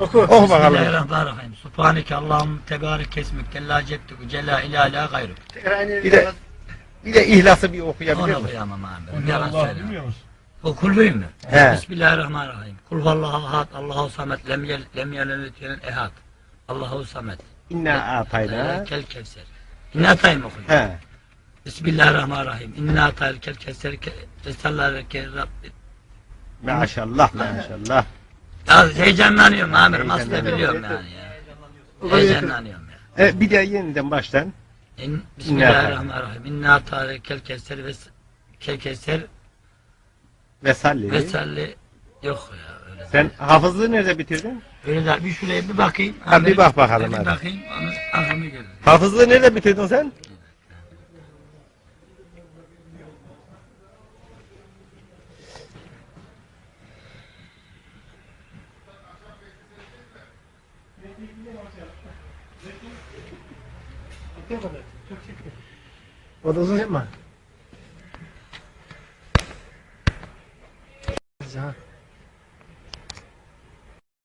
Oku. Oku bakalım. Bismillahirrahmanirrahim. Subhaneke Allahum tebarek kesmek la cettuk cella ilahe la gayruk. Bir de bir de ihlası bir okuyabilir Onu misin? okuyamam abi. Onu Yalan bilmiyor musun? Okulluyum mu? He. Bismillahirrahmanirrahim. Kul huvallahu ahad, Allahu samet, lem yel, lem yelid, ehad. Allahu samet. İnna atayna. Kel kevser. İnna atayım okuyun. He. Bismillahirrahmanirrahim. İnna atayım kel kevser. Resulallah'e Rabbi. Maşallah maşallah. Ya heyecanlanıyorum amirim. Aslında biliyorum yani ya. Heyecanlanıyorum ya. E, bir de yeniden baştan. İn, Bismillahirrahmanirrahim. İnna atayım kel kevser ve kel kevser Ve salli. ve salli. Yok ya öyle. Sen hafızlığı nerede bitirdin? Öyle de bir şuraya bir bakayım. Ha, bir bak bakalım Bir hadi. bakayım. Onu aklımı görür. Hafızlığı nerede bitirdin sen? O da uzun yapma. Ha.